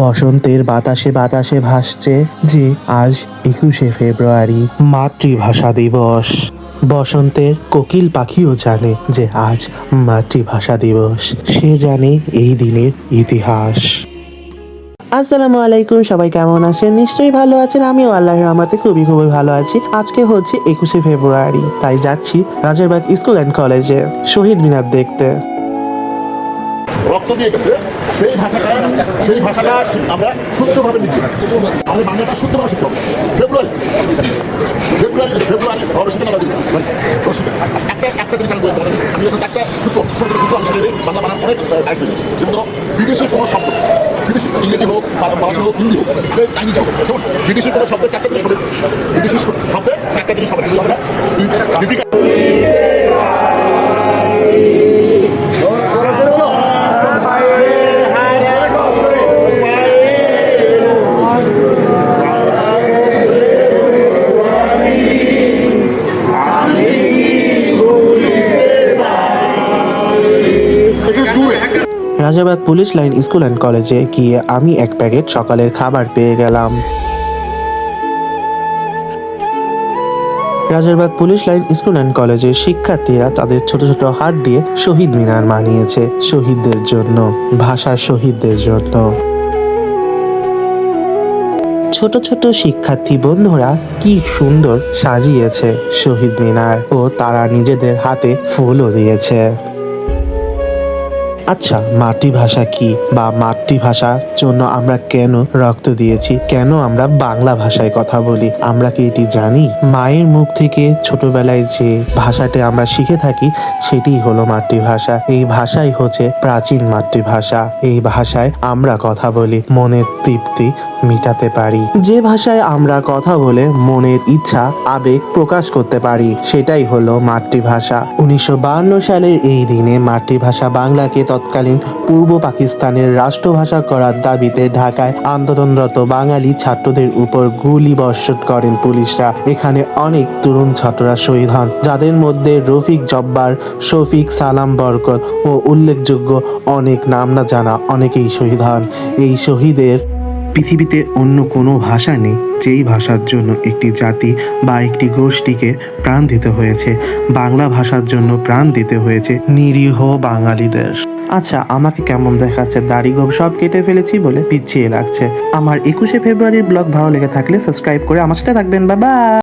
বসন্তের বাতাসে বাতাসে ভাসছে যে আজ একুশে ফেব্রুয়ারি মাতৃভাষা দিবস। বসন্তের কোকিল পাখিও জানে যে আজ মাতৃভাষা দিবস। সে জানে এই দিনের ইতিহাস। আসসালামু আলাইকুম, সবাই কেমন আছেন? নিশ্চয়ই ভালো আছেন। আমিও আল্লাহর রহমতে খুবই খুবই ভালো আছি। আজকে হচ্ছে একুশে ফেব্রুয়ারি, তাই যাচ্ছি রাজারবাগ স্কুল অ্যান্ড কলেজে শহীদ মিনার দেখতে। রক্ত দিয়ে গেছে? সেই ভাষাটা সেই ভাষাটা আমরা শুদ্ধভাবে লিখি আমাদের বাংলাটা শুদ্ধভাবে হবে। ফেব্রুয়ারি। ফেব্রুয়ারি ফেব্রুয়ারি রসিকে না একটা একটা জিনিস আমি একটা বাংলা বানান অনেক বিদেশি কোনো শব্দ। বিদেশি ইংরেজি হোক ফরাসি হোক, হিন্দি হোক চাইনিজ হোক বিদেশি কোনো শব্দের চারটা জিনিস বিদেশি শব্দের চারটা জিনিস Rajarbagh police line school and কলেজে গিয়ে আমি এক প্যাকেট সকালের খাবার পেয়ে গেলাম। Rajarbagh police line school and কলেজের শিক্ষার্থীরা তাদের ছোট ছোট হাত দিয়ে শহীদ মিনার মানিয়েছে শহীদদের জন্য ভাষার শহীদদের জন্য। ছোট ছোট শিক্ষার্থী বন্ধুরা কি সুন্দর সাজিয়েছে শহীদ মিনার ও তারা নিজেদের হাতে ফুলও দিয়েছে। আচ্ছা মাতৃভাষা কি বা মাতৃভাষার জন্য আমরা কেন রক্ত দিয়েছি? কেন আমরা বাংলা ভাষায় কথা বলি? আমরা কি এটি জানি? মায়ের মুখ থেকে ছোটবেলায় যে ভাষাটি আমরা শিখে থাকি, সেটি হলো মাতৃভাষা। এই ভাষাই হচ্ছে প্রাচীন মাতৃভাষা। এই ভাষায় আমরা কথা বলি মনের তৃপ্তি মিটাতে পারি। যে ভাষায় আমরা কথা বলে মনের ইচ্ছা, আবেগ প্রকাশ করতে পারি, সেটাই হলো মাতৃভাষা। উনিশশো সালের এই দিনে মাতৃভাষা বাংলাকে তৎকালীন পূর্ব পাকিস্তানের রাষ্ট্রভাষা করার দাবিতে ঢাকায় আন্দোলনরত বাঙালি ছাত্রদের উপর গুলি বর্ষণ করেন পুলিশরা। এখানে অনেক তরুণ ছাত্ররা শহীদ হন, যাদের মধ্যে রফিক জব্বার, শফিক সালাম বরকত ও উল্লেখযোগ্য অনেক নাম না জানা অনেকেই শহীদ হন। এই শহীদের পৃথিবীতে অন্য কোনো ভাষা নেই, যেই ভাষার জন্য একটি জাতি বা একটি গোষ্ঠীকে প্রাণ দিতে হয়েছে। বাংলা ভাষার জন্য প্রাণ দিতে হয়েছে নিরীহ বাঙালিদের। আচ্ছা আমাকে কেমন দেখাচ্ছে? দাড়ি গোপ সব কেটে ফেলেছি বলে পিছিয়ে লাগছে। আমার একুশে ফেব্রুয়ারির ব্লগ ভালো লেগে থাকলে সাবস্ক্রাইব করে আমার সাথে থাকবেন। বাবা